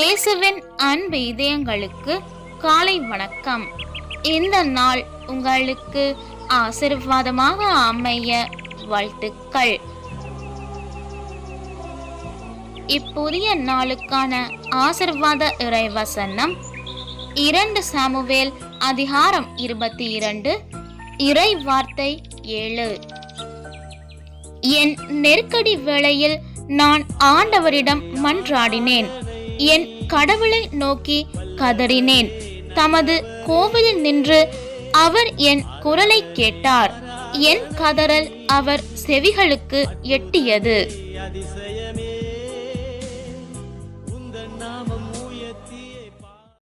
இயேசுவின் அன்பு இதயங்களுக்கு காலை வணக்கம். இந்த நாள் உங்களுக்கு ஆசிர்வாதமாக அமைய வாழ்த்துக்கள். இப்புதிய நாளுக்கான ஆசிர்வாத இறைவசனம் இரண்டு சாமுவேல் அதிகாரம் இருபத்தி இரண்டு இறை வார்த்தை ஏழு. என் நெருக்கடி வேளையில் நான் ஆண்டவரிடம் மன்றாடினேன். என் கடவுளை நோக்கி கதறினேன். தமது கோவிலில் நின்று அவர் என் குரலை கேட்டார். என் கதறல் அவர் செவிகளுக்கு எட்டியது.